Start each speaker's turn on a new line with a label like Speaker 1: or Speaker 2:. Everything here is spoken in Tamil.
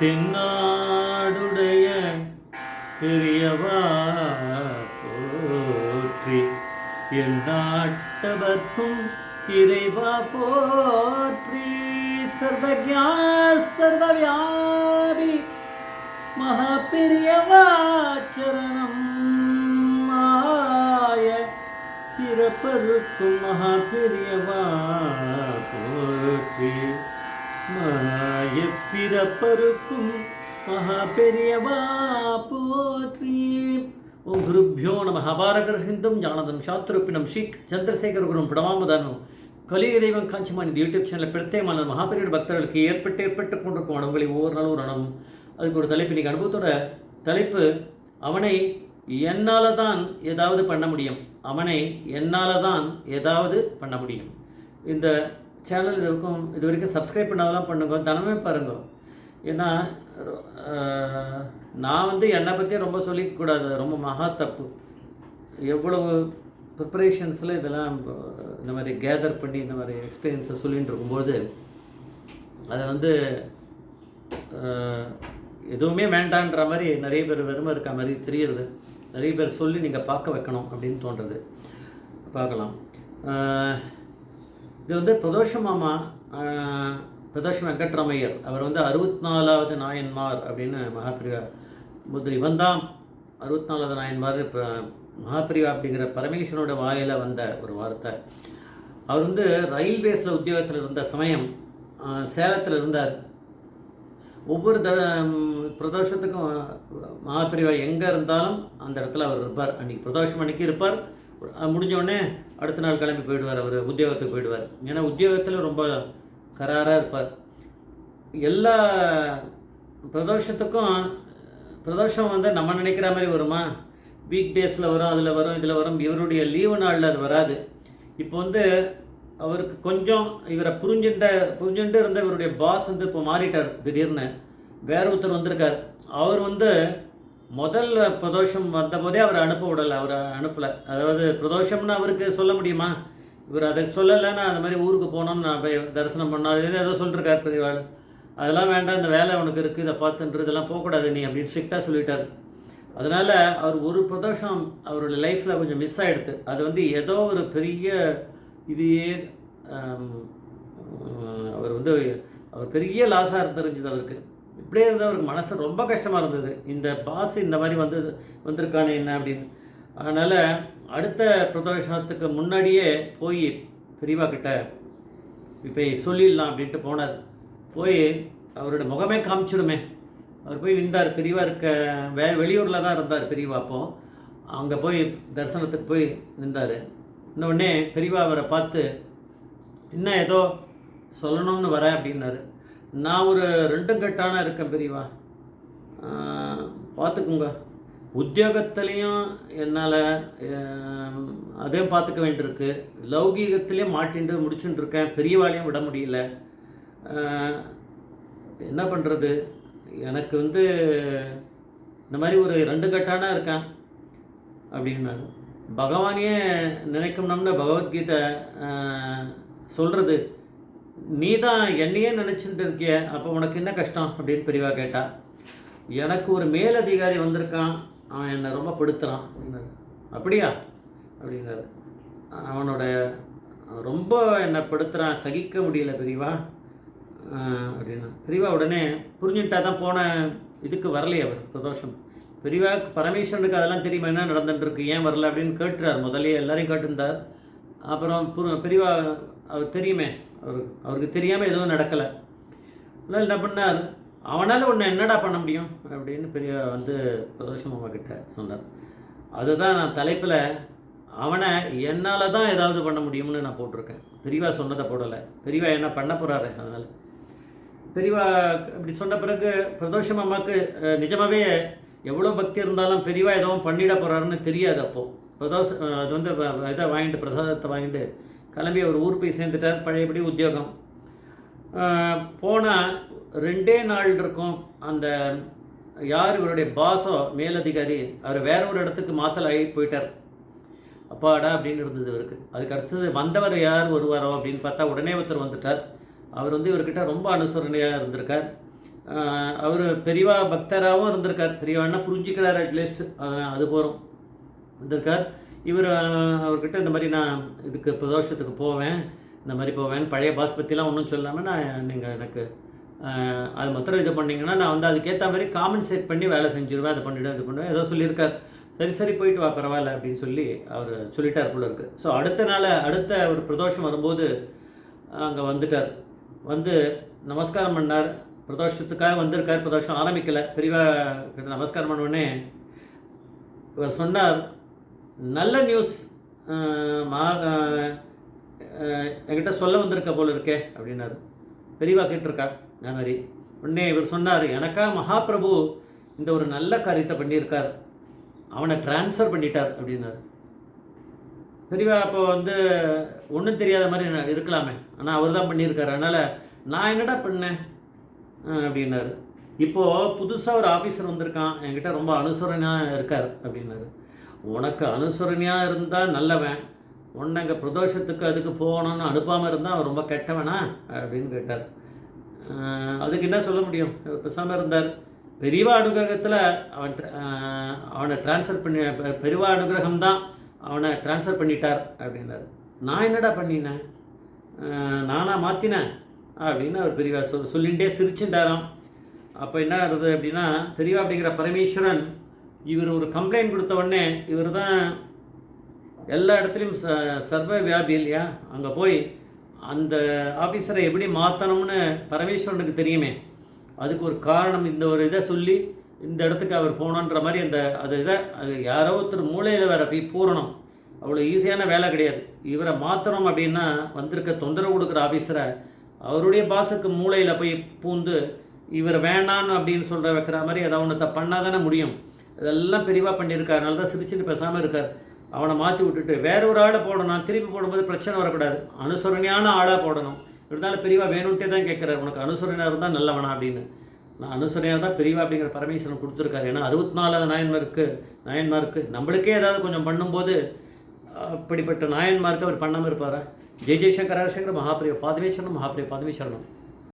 Speaker 1: தென்னாடுடைய பெரியவா போற்றி. என் நாட்டவர்க்கும் இறைவா போற்றி. சர்வஜா சர்வவியாபி மகா பெரியவா சரணம் மாய பிறப்பருக்கும் மகா பெரியவா போற்றி. மாய பிறப்பருக்கும் மகா பெரியவா போற்றி. ஓம் குருப்பியோ நம அபாரகர சிந்தும் ஞானதம் சாத்திருப்பினம் ஷீக் சந்திரசேகர குரும் பிடமாமதானம் கலிய தெய்வம் காஞ்சிமான் இந்த யூடியூப் சேனலில் பிரத்யேகமான மகாபெரிய பக்தர்களுக்கு ஏற்பட்டு ஏற்பட்டு கொண்டிருக்கும் அனுபவங்களை ஒவ்வொரு நாளும் ஒரு அனுபவம் அதுக்கு ஒரு தலைப்பு இன்னைக்கு அனுபவத்தோட தலைப்பு அவனை என்னால் தான் ஏதாவது பண்ண முடியும். அவனை என்னால் தான் ஏதாவது பண்ண முடியும். இந்த சேனல் இது வரைக்கும் இது வரைக்கும் சப்ஸ்கிரைப் பண்ணாதான் பண்ணுங்க தினமே பாருங்க. ஏன்னா நான் வந்து என்னை பற்றி ரொம்ப சொல்லிக்கூடாது ரொம்ப மகா தப்பு. எவ்வளவு ப்ரிப்பரேஷன்ஸில் இதெல்லாம் இந்த மாதிரி கேதர் பண்ணி இந்த மாதிரி எக்ஸ்பீரியன்ஸை சொல்லிகிட்டு இருக்கும்போது அதை வந்து எதுவுமே வேண்டான்ற மாதிரி நிறைய பேர் வெறுமை இருக்க மாதிரி தெரியுது. நிறைய பேர் சொல்லி நீங்கள் பார்க்க வைக்கணும் அப்படின்னு தோன்றுறது பார்க்கலாம். இது வந்து பிரதோஷ மாமா அஹ், வெங்கட்ராமையர். அவர் வந்து அறுபத்தி நாலாவது நாயன்மார் அப்படின்னு மகாபிரிவா முதல் இவன் தான் அறுபத்தி நாலாவது நாயன்மார். இப்போ மகாபிரிவா அப்படிங்கிற பரமேஸ்வரனோட வாயில வந்த ஒரு வார்த்தை. அவர் வந்து ரயில்வேஸில் உத்தியோகத்தில் இருந்த சமயம் சேலத்தில் இருந்தார். ஒவ்வொரு த பிரதோஷத்துக்கும் மகாபிரிவா எங்கே இருந்தாலும் அந்த இடத்துல அவர் இருப்பார். அன்றைக்கி பிரதோஷம் அன்றைக்கி இருப்பார். முடிஞ்சோடனே அடுத்த நாள் கிளம்பி போயிடுவார் அவர் உத்தியோகத்துக்கு போயிடுவார். ஏன்னா உத்தியோகத்தில் ரொம்ப கராராக இருப்பார். எல்லா பிரதோஷத்துக்கும் பிரதோஷம் வந்து நம்ம நினைக்கிற மாதிரி வருமா? வீக் டேஸில் வரும் அதில் வரும் இதில் வரும் இவருடைய லீவு நாளில் அது வராது. இப்போ வந்து அவருக்கு கொஞ்சம் இவரை புரிஞ்சுட்ட புரிஞ்சுட்டு இருந்த இவருடைய பாஸ் வந்து இப்போ மாறிட்டார் திடீர்னு. வேற ஒருத்தர் வந்திருக்கார். அவர் வந்து முதல் பிரதோஷம் வந்தபோதே அவரை அனுப்ப விடலை அவரை அனுப்பலை. அதாவது பிரதோஷம்னு அவருக்கு சொல்ல முடியுமா? இவர் அதை சொல்லலைன்னா அந்த மாதிரி ஊருக்கு போனோம்னு நான் போய் தரிசனம் பண்ணால் ஏதோ சொல்லிருக்கார் பெரியவாள். அதெல்லாம் வேண்டாம் இந்த வேலை உனக்கு இருக்குது இதை பார்த்துன்றது இதெல்லாம் போகக்கூடாது நீ அப்படின்னு ஸ்ட்ரிக்டாக சொல்லிட்டார். அதனால் அவர் ஒரு பிரதோஷம் அவருடைய லைஃப்பில் கொஞ்சம் மிஸ் ஆகிடுது அது வந்து ஏதோ ஒரு பெரிய இதையே அவர் வந்து அவர் பெரிய லாஸாக தெரிஞ்சது அவருக்கு. இப்படியே இருந்தால் அவருக்கு மனசு ரொம்ப கஷ்டமாக இருந்தது. இந்த பாஸ் இந்த மாதிரி வந்து வந்திருக்கானே என்ன அப்படின்னு. அதனால் அடுத்த பிரதோஷத்துக்கு முன்னாடியே போய் பெரியவா கிட்ட இப்போ சொல்லிடலாம் அப்படின்ட்டு போனார். போய் அவரோட முகமே காமிச்சிடுமே. அவர் போய் நின்றார். பெரியவா இருக்க வே வெளியூரில் தான் இருந்தார் பெரியவா அப்போ. அங்கே போய் தரிசனத்துக்கு போய் நின்றார். இன்னொடனே பெரியவா அவரை பார்த்து இன்னும் ஏதோ சொல்லணும்னு வரேன் அப்படின்னாரு. நான் ஒரு ரெண்டும் கட்டான இருக்கேன் பெரியவா. பார்த்துக்குங்க. உத்தியோகத்துலேயும் என்னால் அதையும் பார்த்துக்க வேண்டியிருக்கு. லௌகீகத்திலையும் மாட்டின்ட்டு முடிச்சுட்டு இருக்கேன். பெரியவாளையும் விட முடியல. என்ன பண்ணுறது எனக்கு வந்து இந்த மாதிரி ஒரு ரெண்டு கட்டானா இருக்கேன் அப்படின்னாங்க பகவானையே நினைக்கணும்னா பகவத்கீதை சொல்கிறது நீ தான் என்னையே நினச்சிட்டு இருக்கிய அப்போ உனக்கு என்ன கஷ்டம்? அப்படின்னு பெரியவா கேட்டா எனக்கு ஒரு மேலதிகாரி வந்திருக்கான் அவன் என்னை ரொம்ப படுத்துகிறான் அப்படின்னாரு. அப்படியா? அப்படின்னாரு. அவனோட ரொம்ப என்னை படுத்துகிறான் சகிக்க முடியல பெரியவா அப்படின்னா. பெரியவா உடனே புரிஞ்சுட்டா தான் போன இதுக்கு வரலையே அவர் பிரதோஷம் பெரியவா பரமேஸ்வரனுக்கு அதெல்லாம் தெரியுமா என்ன நடந்துட்டுருக்கு ஏன் வரல அப்படின்னு கேட்டுறார். முதலே எல்லாரையும் கேட்டிருந்தார். அப்புறம் புரு பெரியவா அவர் தெரியுமே அவருக்கு அவருக்கு தெரியாமல் எதுவும் நடக்கலை. அதனால் என்ன பண்ணார்? அவனால் ஒன்று என்னடா பண்ண முடியும்? அப்படின்னு பெரிய வந்து பிரதோஷம் அம்மாக்கிட்ட சொன்னார். அதுதான் நான் தலைப்பில் அவனை என்னால் தான் ஏதாவது பண்ண முடியும்னு நான் போட்டிருக்கேன். பெரியவா சொன்னதை போடலை. பெரியவா என்ன பண்ண போகிறாரு அதனால். பெரியவா இப்படி சொன்ன பிறகு பிரதோஷம் அம்மாவுக்கு நிஜமாகவே எவ்வளோ பக்தி இருந்தாலும் பெரியவா எதுவும் பண்ணிட போகிறாருன்னு தெரியாது அப்போது பிரதோஷம் அது வந்து வ- இதை வாங்கிட்டு பிரசாதத்தை வாங்கிட்டு கிளம்பி அவர் ஊர் போய் சேர்ந்துட்டார் பழையபடி உத்தியோகம். போனால் ரெண்டே நாள் இருக்கும் அந்த யார் இவருடைய பாஸோ மேலதிகாரி அவர் வேற ஒரு இடத்துக்கு மாத்தல் ஆகி போயிட்டார். அப்பாடா அப்படின்னு இருந்தது இவருக்கு. அதுக்கு அடுத்தது வந்தவர் யார் வருவாரோ அப்படின்னு பார்த்தா உடனே ஒருத்தர் வந்துட்டார். அவர் வந்து இவர்கிட்ட ரொம்ப அனுசரணையாக இருந்திருக்கார். அவர் பெரியவா பக்தராகவும் இருந்திருக்கார். பெரியவான்னா புரிஞ்சுக்கிறார் அட்லீஸ்ட் அது போகிறோம் வந்திருக்கார் இவர் அவர்கிட்ட இந்த மாதிரி நான் இதுக்கு பிரதோஷத்துக்கு போவேன் இந்த மாதிரி போவேன் பழைய பாஸ் பற்றிலாம் ஒன்றும் சொல்லாமல் நான் நீங்கள் எனக்கு அது மாத்திரம் இது பண்ணிங்கன்னா நான் வந்து அதுக்கேற்ற மாதிரி காம்பன்சேட் பண்ணி வேலை செஞ்சுருவேன் அதை பண்ணிவிடுவேன் இது பண்ணுவேன் ஏதோ சொல்லியிருக்கார். சரி சரி போயிட்டு வா பரவாயில்ல அப்படின்னு சொல்லி அவர் சொல்லிட்டார் போல இருக்கு. ஸோ அடுத்த நாள் அடுத்த ஒரு பிரதோஷம் வரும்போது அங்கே வந்துட்டார். வந்து நமஸ்காரம் பண்ணார். பிரதோஷத்துக்காக வந்திருக்கார் பிரதோஷம் ஆரம்பிக்கலை. பெரியவா நமஸ்காரம் பண்ண உடனே இவர் சொன்னார் நல்ல நியூஸ் மா என்கிட்ட சொல்ல வந்திருக்க போல இருக்கே அப்படின்னாரு. பெரியவா கேட்டிருக்கா அந்த மாதிரி. உடனே இவர் சொன்னார் எனக்கா மகாபிரபு இந்த ஒரு நல்ல காரியத்தை பண்ணியிருக்கார். அவனை ட்ரான்ஸ்ஃபர் பண்ணிட்டார் அப்படின்னாரு. பெரியவா அப்போ வந்து ஒன்றும் தெரியாத மாதிரி நான் இருக்கலாமே. ஆனால் அவர் தான் பண்ணியிருக்காரு. அதனால் நான் என்னடா பண்ணேன்? அப்படின்னாரு. இப்போது புதுசாக ஒரு ஆஃபீஸர் வந்திருக்கான். என்கிட்ட ரொம்ப அனுசரணையாக இருக்கார் அப்படின்னாரு. உனக்கு அனுசரணையாக இருந்தால் நல்லவன். உன்னை அங்கே பிரதோஷத்துக்கு அதுக்கு போகணும்னு அனுப்பாமல் இருந்தால் அவன் ரொம்ப கெட்டவனா? அப்படின்னு கேட்டார். அதுக்கு என்ன சொல்ல முடியும்? பேசாமல் இருந்தார். பெரியவா அனுகிரகத்தில் அவன் அவனை ட்ரான்ஸ்ஃபர் பண்ணி பெரியவா அனுகிரகம் தான் அவனை ட்ரான்ஸ்ஃபர் பண்ணிட்டார் அப்படின்னாரு. நான் என்னடா பண்ணினேன்? நானாக மாற்றினேன் அப்படின்னு அவர் பெரியவா சொல் சொல்லிகிட்டே சிரிச்சுட்டாராம். அப்போ என்ன ஆகுது அப்படின்னா பெரியவா அப்படிங்கிற பரமேஸ்வரன் இவர் ஒரு கம்ப்ளைண்ட் கொடுத்த உடனே இவர் தான் எல்லா இடத்துலையும் ச சர்வ வியாபி இல்லையா? அங்கே போய் அந்த ஆஃபீஸரை எப்படி மாற்றணும்னு பரமேஸ்வரனுக்கு தெரியுமே. அதுக்கு ஒரு காரணம் இந்த ஒரு இதை சொல்லி இந்த இடத்துக்கு அவர் போகணுன்ற மாதிரி அந்த அது இதை யாரோ ஒருத்தர் மூளையில் வேற போய் பூரணும். அவ்வளோ ஈஸியான வேலை கிடையாது. இவரை மாற்றணும் அப்படின்னா வந்திருக்க தொந்தரவு கொடுக்குற ஆஃபீஸரை அவருடைய பாஸுக்கு மூளையில் போய் பூந்து இவர் வேணான்னு அப்படின்னு சொல்கிற வைக்கிற மாதிரி ஏதாவது ஒன்றத்தை பண்ணால் தானே முடியும். இதெல்லாம் பெரிவாக பண்ணியிருக்காரு. அதனால தான் சிரிச்சுட்டு பேசாமல் இருக்கார். அவனை மாற்றி விட்டுட்டு வேற ஒரு ஆளை போடணும். திருப்பி போடும்போது பிரச்சனை வரக்கூடாது. அனுசரணையான ஆளாக போடணும். இருந்தாலும் பெரியவா வேணும்ட்டே தான் கேட்குறாரு உனக்கு அனுசரணையாக இருந்தால் நல்லவனா அப்படின்னு. நான் அனுசரணையாக தான் பெரியவா அப்படிங்கிற பரமேஸ்வரன் கொடுத்துருக்காரு. ஏன்னா அறுபத்தி நாலாவது நாயன்மாருக்கு நாயன்மாருக்கு நம்மளுக்கே ஏதாவது கொஞ்சம் பண்ணும்போது அப்படிப்பட்ட நாயன்மாருக்கு அவர் பண்ணாமல் இருப்பாரா? ஜெய் ஜெய்சங்கர் ஹரசங்கர் மகாபிரிய பாதமேஸ்வரனும் மகாபிரிய பாதமேஸ்வரனும்.